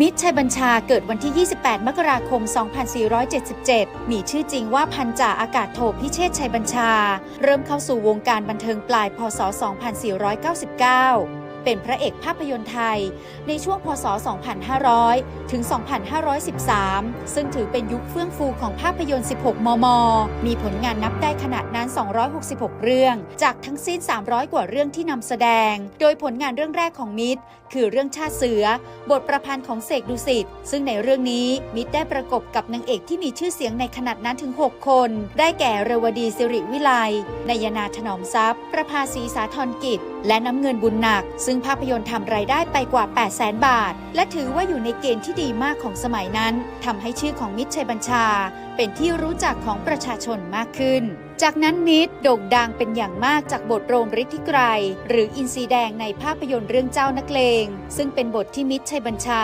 มิตรชัยบัญชาเกิดวันที่ 28 มกราคม 2477 มีชื่อจริงว่าพันจ่าอากาศโทพิเชษชัยบัญชา เริ่มเข้าสู่วงการบันเทิงปลาย พศ 2499 เป็นพระเอกภาพยนตร์ไทย ในช่วงพศ 2500 ถึง 2513 ซึ่งถือเป็นยุคเฟื่องฟูของภาพยนตร์ 16 มม มีผลงานนับได้ขนาดนั้น 266 เรื่อง จากทั้งสิ้น 300 กว่าเรื่องที่นำแสดง โดยผลงานเรื่องแรกของมิตร คือเรื่องชาติเสือ บทประพันธ์ของเสกดุสิต ซึ่งในเรื่องนี้มิตรได้ประกบกับนางเอกที่มีชื่อเสียงในขนาดนั้นถึง 6 คน ได้แก่เรวดีสิริวิไลนายนาถนอมทรัพย์ ประภาสีสาธรกิจ และน้ำเงินบุญหนักซึ่งภาพยนตร์ทำรายได้ไปกว่า 8 0 0แสนบาท และถือว่าอยู่ในเกณฑ์ที่ดีมากของสมัยนั้นทำให้ชื่อของมิตรชัยบัญชา เป็นที่รู้จักของประชาชนมากขึ้น จากนั้นมิตรโด่งดังเป็นอย่างมากจากบทโรมฤทธิไกรหรืออินทรีแดงในภาพยนตร์เรื่องเจ้านักเลง ซึ่งเป็นบทที่มิตรชัยบัญชา